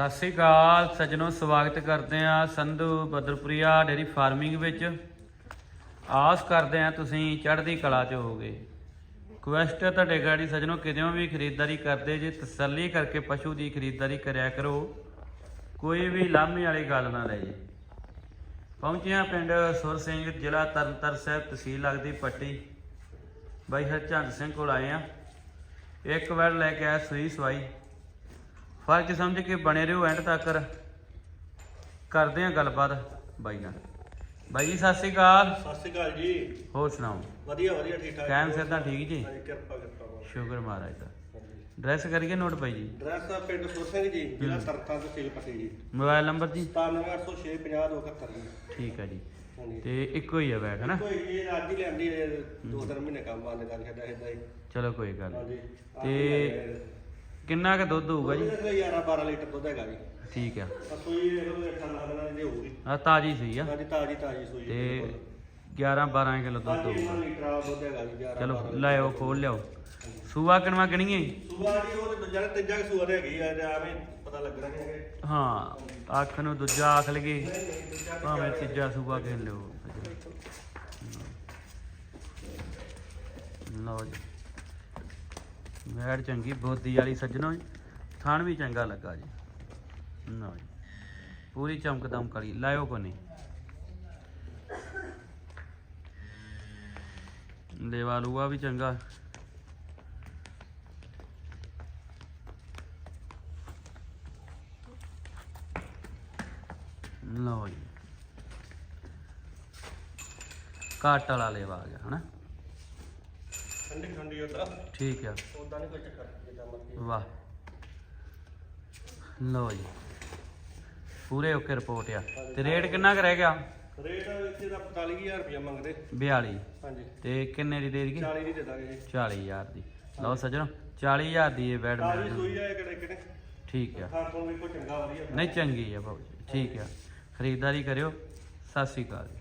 ਸਤਿ ਸ੍ਰੀ ਅਕਾਲ, ਸੱਜਣੋ, ਸਵਾਗਤ ਕਰਦੇ ਆ ਸੰਧੂ ਬਦਰਪੁਰੀਆ ਡੇਰੀ ਫਾਰਮਿੰਗ ਵਿੱਚ। ਆਸ ਕਰਦੇ ਆ ਤੁਸੀਂ ਚੜ੍ਹਦੀ ਕਲਾ 'ਚ ਹੋਗੇ ਕੁਐਸਟ ਹੈ ਤੁਹਾਡੇ ਗਾੜੀ, ਸੱਜਣੋ ਕਿਦੋਂ ਵੀ ਖਰੀਦਦਾਰੀ ਕਰਦੇ ਜੇ, ਤਸੱਲੀ ਕਰਕੇ ਪਸ਼ੂ ਦੀ ਖਰੀਦਦਾਰੀ ਕਰਿਆ ਕਰੋ। ਕੋਈ ਵੀ ਲਾਮੇ ਵਾਲੀ ਗੱਲ ਨਾ ਲੈ ਜੇ। ਪਹੁੰਚਿਆ ਪਿੰਡ ਸੁਰ ਸਿੰਘ, ਜ਼ਿਲ੍ਹਾ ਤਰਨਤਾਰਨ ਸਾਹਿਬ, ਤਹਿਸੀਲ ਲੱਗਦੀ ਪੱਟੀ। ਬਾਈ ਹਰਚੰਦ ਸਿੰਘ ਕੋਲ ਆਏ ਆ ਇੱਕ ਵਾਰ ਲੈ ਕੇ ਆਇਆ ਸੂਈ ਸਵਾਈ। ਫ਼ਰਕ ਸਮਝ ਕੇ ਬਣੇ ਰਹੋ ਐਂਡ ਤੱਕ। ਕਰਦੇ ਆ ਗੱਲਬਾਤ ਬਾਈ ਨਾਲ। ਬਾਈ ਜੀ ਸਤਿ ਸ੍ਰੀ ਅਕਾਲ। ਸਤਿ ਸ਼੍ਰੀ ਅਕਾਲ ਜੀ। ਹੋਰ ਸੁਣਾਓ? ਵਧੀਆ ਵਧੀਆ ਠੀਕ ਠਾਕ। ਕਾਇਮ ਸਿਰ ਤਾਂ ਠੀਕ ਜੀ? ਹਾਂਜੀ ਕਿਰਪਾ ਕਿਰਪਾ ਬਾਬਾ। ਸ਼ੁਕਰ ਮਹਾਰਾਜ ਦਾ। ਹਾਂਜੀ। ਡਰੈਸ ਕਰੀਏ ਨੋਟ ਬਾਈ ਜੀ? ਐਡਰੈਸ ਆ ਪਿੰਡ ਸੁਰ ਸਿੰਘ ਜੀ ਜ਼ਿਲ੍ਹਾ ਤਰਤਾ ਤਹਿਸੀਲ ਪੱਟੀ ਜੀ। ਮੋਬਾਈਲ ਨੰਬਰ ਜੀ? 9780650271 ਜੀ। ਠੀਕ ਹੈ ਜੀ। ਹਾਂਜੀ। ਤੇ ਇੱਕੋ ਹੀ ਹੈ ਬੈਗ ਹਨਾ? ਕੋਈ ਇਹ ਅੱਜ ਹੀ ਲੈਂਦੀ ਦੋ ਤਿੰਨ ਮਹੀਨੇ ਕੰਮ ਬੰਦ ਕਰ ਛੱਡਿਆ ਏਦਾਂ ਹੀ। ਚਲੋ ਕੋਈ ਗੱਲ ਹਾਂਜੀ। ਤੇ ਕਿੰਨਾ ਕੁ ਦੁੱਧ ਹੋਊਗਾ ਜੀ? ਇਹਦੇ 11 12 ਲੀਟਰ ਦੁੱਧ ਹੈਗਾ ਜੀ। ਠੀਕ ਆ। ਸੂਈ ਇਹ ਲੋ 8 ਦਿਨਾਂ ਦੀ ਹੋਊਗੀ। ਆ ਤਾਜੀ ਸਹੀ ਆ। ਤਾਜੀ ਤਾਜੀ ਸੂਈ ਤੇ 11 12 ਕਿਲੋ ਦੁੱਧ ਹੋਊਗਾ। 1 ਲੀਟਰ ਵਾਲਾ ਦੁੱਧ ਹੈਗਾ ਜੀ 11 ਚਲੋ ਲਿਆਓ ਖੋਲ ਲਿਆਓ। ਸੂਆ ਕਿਨਵਾ ਗਣੀਏ? ਸੂਆ ਜੀ ਉਹ ਤੇ ਦੂਜਾ ਤੀਜਾ ਕੁ ਸੂਆ ਤੇ ਹੈਗੀ ਆ ਤੇ ਐਵੇਂ ਪਤਾ ਲੱਗਣਾ ਨਹੀਂ ਹਾਂ ਅੱਖ ਨੂੰ ਦੂਜਾ ਆਖ ਲਗੇ ਭਾਵੇਂ ਤੀਜਾ ਸੂਆ ਕਹਿ ਲਿਓ। ਲਓ ਜੀ। ਵੈੜ ਚੰਗੀ, ਬੋਦੀ ਵਾਲੀ ਸੱਜਣੋ ਜੀ। ਥਣ ਵੀ ਚੰਗਾ ਲੱਗਾ ਜੀ। ਲਓ ਜੀ। ਪੂਰੀ ਚਮਕ ਦਮਕ ਲਾਇਓ ਕੋ ਲੇਵਾ ਲੂਆ ਵੀ ਚੰਗਾ। ਲਓ ਜੀ। ਕਾਟ ਵਾਲਾ ਲੇਵਾ ਆ ਗਿਆ, ਹਨਾ? ਠੰਡੀ ਠੰਡੀ ਉਦਾਂ ਠੀਕ ਆ। ਉਦਾਂ ਨਹੀਂ ਕੋਈ ਚੱਕਰ ਜਿੱਦਾਂ ਮਰਜ਼ੀ। ਵਾਹ। ਲਓ ਜੀ। ਪੂਰੇ ਓਕੇ ਰਿਪੋਰਟ ਆ। ਤੇ ਰੇਟ ਕਿੰਨਾ ਕੁ ਰਹਿ ਗਿਆ? ਰੇਟ ਇੱਥੇ ਦਾ 45000 ਰੁਪਏ ਮੰਗਦੇ। 42 ਹਾਂਜੀ। ਤੇ ਕਿੰਨੇ ਦੀ ਦੇ ਦਈਏ? 40 ਦੀ ਦੇ ਦਾਂਗੇ ਜੀ। 40000 ਦੀ। ਲਓ ਸੱਜਣੋ 40000 ਦੀ ਇਹ ਬੈਡ ਮਿਲ ਸੂਈ ਆ ਕਿਹੜੇ ਕਿਹੜੇ? ਠੀਕ ਆ। ਖਾਣ ਤੋਂ ਵੀ ਕੋਈ ਚੰਗਾ ਵਧੀਆ। ਨਹੀਂ ਚੰਗੀ ਆ ਬਾਬੂ ਜੀ। ਠੀਕ ਆ। ਖਰੀਦਦਾਰੀ ਕਰਿਓ। ਸਤਿ ਸ੍ਰੀ ਅਕਾਲ ਜੀ।